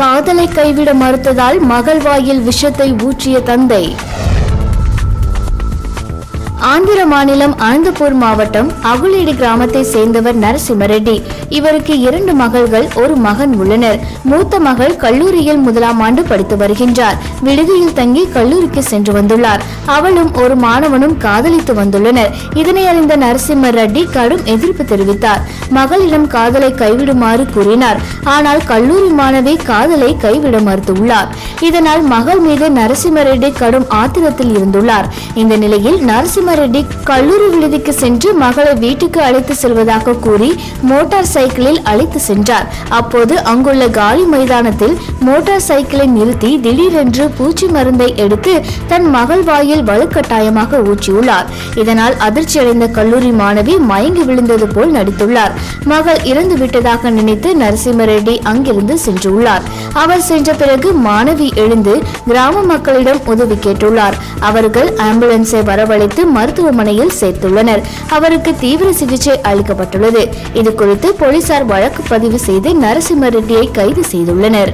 காதலை கைவிட மறுத்ததால் மகள் வாயில் விஷத்தை ஊற்றிய தந்தை. ஆந்திர மாநிலம் அனந்தபூர் மாவட்டம் அகுலேடி கிராமத்தை சேர்ந்தவர் நரசிம்ம ரெட்டி இவருக்கு இரண்டு மகள்கள் ஒரு மகன் உள்ளனர். மூத்த மகள் கல்லூரியில் முதலாம் ஆண்டு படித்து வருகின்றார். விடுதியில் தங்கி கல்லூரிக்கு சென்று வந்துள்ளார். அவளும் ஒரு மாணவனும் காதலித்து வந்துள்ளனர். இதனை அறிந்த நரசிம்ம ரெட்டி கடும் எதிர்ப்பு தெரிவித்தார். மகளிடம் காதலை கைவிடுமாறு கூறினார். ஆனால் கல்லூரி மாணவி காதலை கைவிட மறுத்துள்ளார். இதனால் மகள் மீது நரசிம்ம ரெட்டி கடும் ஆத்திரத்தில் இருந்துள்ளார். இந்த நிலையில் நரசிம்ம ரெட்டி கல்லூரி விடுதிக்கு சென்று மகளை வீட்டுக்கு அழைத்து செல்வதாக கூறி மோட்டார் சைக்கிளில் அழைத்து சென்றார். அப்போது அங்குள்ள காலி மைதானத்தில் மோட்டார் சைக்கிளை நிறுத்தி திடீரென்று பூச்சி மருந்தை எடுத்து தன் மகள் வாயில் வலுக்கட்டாயமாக ஊற்றியுள்ளார். இதனால் அதிர்ச்சியடைந்த கல்லூரி மாணவி மயங்கி விழுந்தது போல் நடித்துள்ளார். மகள் இறந்து விட்டதாக நினைத்து நரசிம்ம ரெட்டி அங்கிருந்து சென்றுள்ளார். அவர் சென்ற பிறகு மாணவி எழுந்து கிராம மக்களிடம் உதவி கேட்டுள்ளார். அவர்கள் ஆம்புலன்ஸை வரவழைத்து மருத்துவமனையில் சேர்த்துள்ளனர். அவருக்கு தீவிர சிகிச்சை அளிக்கப்பட்டுள்ளது. இது குறித்து போலீசார் வழக்கு பதிவு செய்து நரசிம்ம ரெட்டியை கைது செய்துள்ளனர்.